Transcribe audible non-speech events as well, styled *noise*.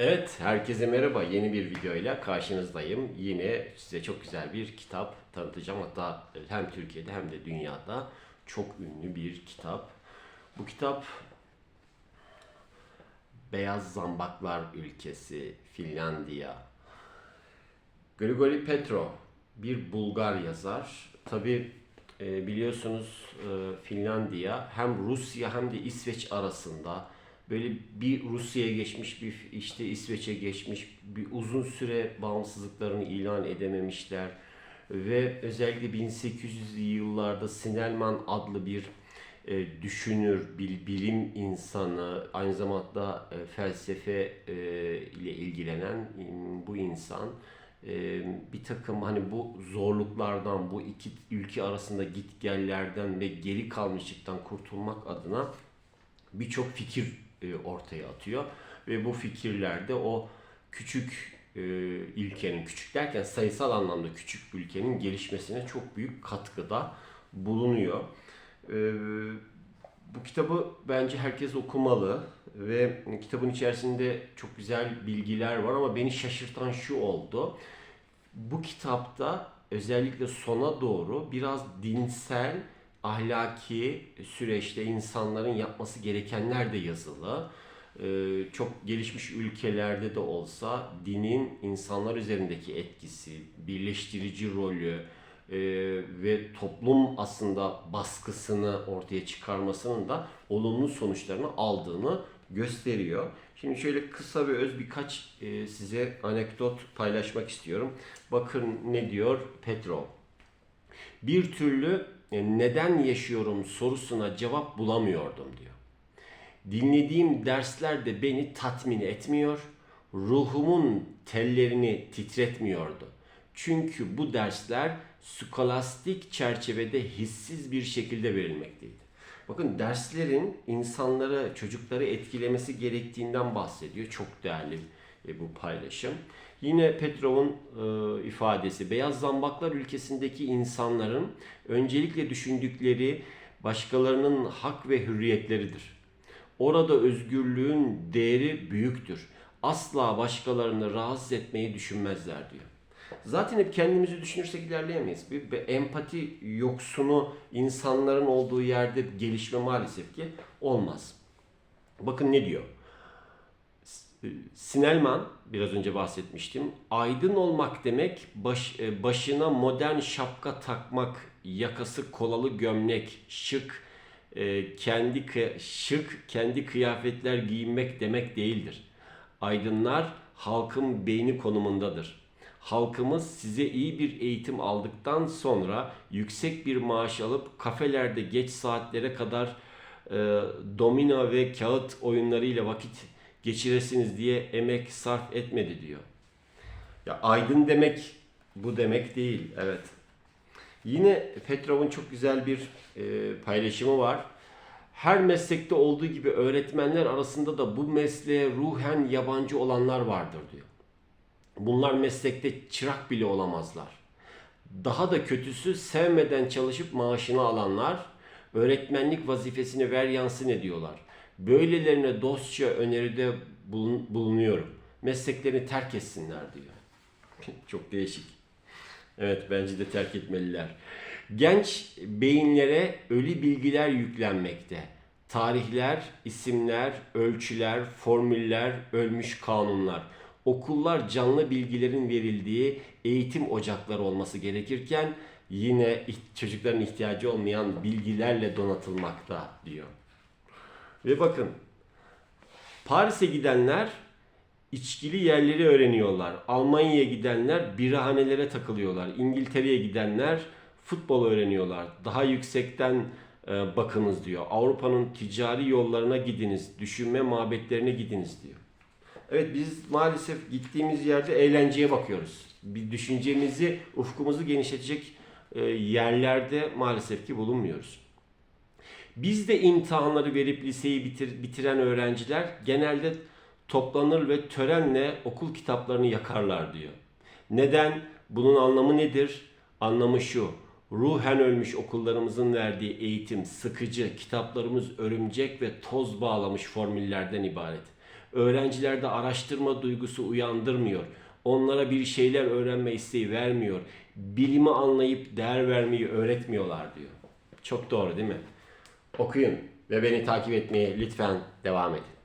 Evet, herkese merhaba. Yeni bir videoyla karşınızdayım. Yine size çok güzel bir kitap tanıtacağım. Hatta hem Türkiye'de hem de dünyada çok ünlü bir kitap. Bu kitap Beyaz Zambaklar Ülkesi, Finlandiya. Grigori Petrov bir Bulgar yazar. Tabi biliyorsunuz e, Finlandiya hem Rusya hem de İsveç arasında böyle bir Rusya'ya geçmiş bir işte İsveç'e geçmiş bir uzun süre bağımsızlıklarını ilan edememişler. Ve özellikle 1800'lü yıllarda Sinelman adlı bir e, düşünür, bil- bilim insanı, aynı zamanda e, felsefe e, ile ilgilenen bu insan e, bir takım hani bu zorluklardan, bu iki ülke arasında gitgellerden ve geri kalmışlıktan kurtulmak adına birçok fikir e, ortaya atıyor ve bu fikirlerde o küçük e, ülkenin, küçük derken sayısal anlamda küçük ülkenin gelişmesine çok büyük katkıda bulunuyor. E, bu kitabı bence herkes okumalı ve kitabın içerisinde çok güzel bilgiler var ama beni şaşırtan şu oldu. Bu kitapta özellikle sona doğru biraz dinsel, ahlaki süreçte insanların yapması gerekenler de yazılı. Ee, çok gelişmiş ülkelerde de olsa dinin insanlar üzerindeki etkisi, birleştirici rolü e, ve toplum aslında baskısını ortaya çıkarmasının da olumlu sonuçlarını aldığını gösteriyor. Şimdi şöyle kısa ve öz birkaç e, size anekdot paylaşmak istiyorum. Bakın ne diyor Petrov. Bir türlü neden yaşıyorum sorusuna cevap bulamıyordum diyor. Dinlediğim dersler de beni tatmin etmiyor, ruhumun tellerini titretmiyordu. Çünkü bu dersler skolastik çerçevede hissiz bir şekilde verilmekteydi. Bakın derslerin insanları, çocukları etkilemesi gerektiğinden bahsediyor. Çok değerli e, bu paylaşım. Yine Petrov'un e, ifadesi, beyaz zambaklar ülkesindeki insanların öncelikle düşündükleri başkalarının hak ve hürriyetleridir. Orada özgürlüğün değeri büyüktür. Asla başkalarını rahatsız etmeyi düşünmezler diyor. Zaten hep kendimizi düşünürsek ilerleyemeyiz. Bir, bir empati yoksunu insanların olduğu yerde gelişme maalesef ki olmaz. Bakın ne diyor? Sinelman biraz önce bahsetmiştim. Aydın olmak demek baş, e, başına modern şapka takmak, yakası kolalı gömlek, şık e, kendi şık kendi kıyafetler giyinmek demek değildir. Aydınlar halkın beyni konumundadır. Halkımız size iyi bir eğitim aldıktan sonra yüksek bir maaş alıp kafelerde geç saatlere kadar e, domino ve kağıt oyunlarıyla vakit geçiresiniz diye emek sarf etmedi diyor. Ya aydın demek bu demek değil. Evet. Yine Petrov'un çok güzel bir e, paylaşımı var. Her meslekte olduğu gibi öğretmenler arasında da bu mesleğe ruhen yabancı olanlar vardır diyor. Bunlar meslekte çırak bile olamazlar. Daha da kötüsü sevmeden çalışıp maaşını alanlar, öğretmenlik vazifesini ver yansın ediyorlar. Böylelerine dostça öneride bulun- bulunuyorum. Mesleklerini terk etsinler diyor. *laughs* Çok değişik. Evet bence de terk etmeliler. Genç beyinlere ölü bilgiler yüklenmekte. Tarihler, isimler, ölçüler, formüller, ölmüş kanunlar. Okullar canlı bilgilerin verildiği eğitim ocakları olması gerekirken yine çocukların ihtiyacı olmayan bilgilerle donatılmakta diyor. Ve bakın Paris'e gidenler içkili yerleri öğreniyorlar. Almanya'ya gidenler birahanelere takılıyorlar. İngiltere'ye gidenler futbol öğreniyorlar. Daha yüksekten e, bakınız diyor. Avrupa'nın ticari yollarına gidiniz. Düşünme mabetlerine gidiniz diyor. Evet biz maalesef gittiğimiz yerde eğlenceye bakıyoruz. Bir düşüncemizi, ufkumuzu genişletecek e, yerlerde maalesef ki bulunmuyoruz. Biz de imtihanları verip liseyi bitir, bitiren öğrenciler genelde toplanır ve törenle okul kitaplarını yakarlar diyor. Neden? Bunun anlamı nedir? Anlamı şu. Ruhen ölmüş okullarımızın verdiği eğitim sıkıcı, kitaplarımız örümcek ve toz bağlamış formüllerden ibaret. Öğrencilerde araştırma duygusu uyandırmıyor. Onlara bir şeyler öğrenme isteği vermiyor. Bilimi anlayıp değer vermeyi öğretmiyorlar diyor. Çok doğru değil mi? Okuyun ve beni takip etmeye lütfen devam edin.